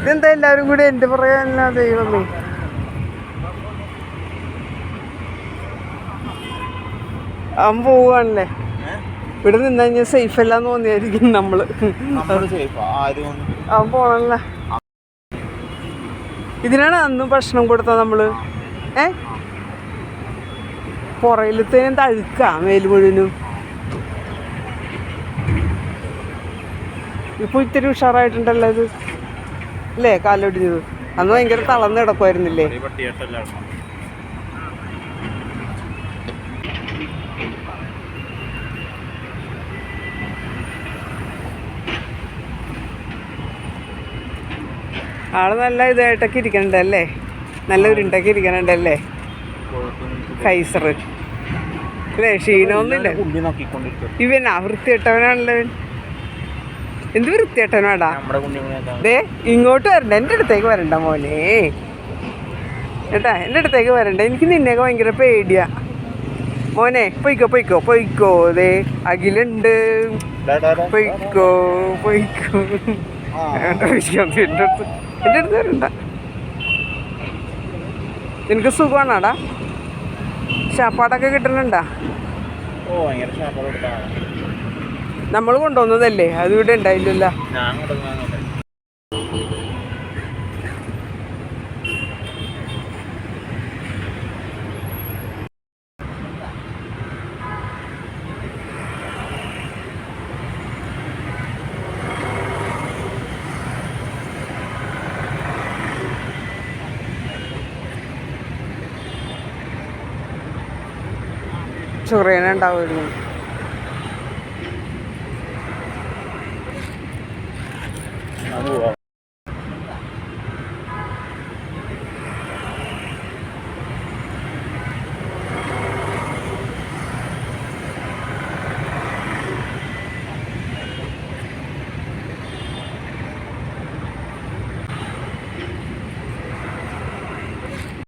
ഇതെന്താ എല്ലാവരും കൂടി എന്റെ പറയാനല്ല ദൈവമേ? അവൻ പോവാണല്ലേ ഇവിടെ നിന്ന് കഴിഞ്ഞാൽ സേഫ് അല്ലാന്ന് തോന്നിയായിരിക്കും നമ്മൾ. അവൻ പോണല്ലേ. ഇതിനാണ് അന്നും ഭക്ഷണം കൊടുത്ത നമ്മൾ. ഏ? പുറയിലത്തേനും തഴുക്കാ മേൽ മുഴുവനും. ഇപ്പൊ ഇത്തിരി ഉഷാറായിട്ടുണ്ടല്ലോ ഇത്. അല്ലേ കാലൊടിഞ്ഞത് അന്ന് ഭയങ്കര തളർന്ന് കിടക്കുമായിരുന്നില്ലേ ആൾ നല്ല ഇതായിട്ടൊക്കെ ഇരിക്കണുണ്ടല്ലേ നല്ല ഉരുണ്ടൊക്കെ ഇരിക്കണുണ്ടല്ലേ കൈസർ അല്ലേ ക്ഷീണമൊന്നുമില്ല. ആ വൃത്തിയിട്ടവനാണല്ലോ എന്ത് വൃത്തിയേട്ടനാടാ? ദേ ഇങ്ങോട്ട് വരണ്ട എന്റെ അടുത്തേക്ക് വരണ്ട മോനെ. ഏട്ടാ എന്റെ അടുത്തേക്ക് വരണ്ട. എനിക്ക് നിന്നെയൊക്കെ ഭയങ്കര പേടിയാ. മോനെ പൊയ്ക്കോ പൊയ്ക്കോ പൊയ്ക്കോ. ദേ അഖിലുണ്ട്. പൊയ്ക്കോ പൊയ്ക്കോ. എന്റെ അടുത്ത് എന്റെ അടുത്ത് വരണ്ട. നിനക്ക് സുഖമാണാടാ? ശാപ്പാടൊക്കെ കിട്ടണുണ്ടാ ഓ ഭയങ്കര ചാപ്പാട് കൊടുത്താ നമ്മൾ കൊണ്ടുവന്നതല്ലേ? അത് ഇവിടെ ഉണ്ടായില്ല ഞാൻ കൊടുക്കുന്നുണ്ട് ചൊറിയന ഉണ്ടാവുമായിരുന്നു Namo.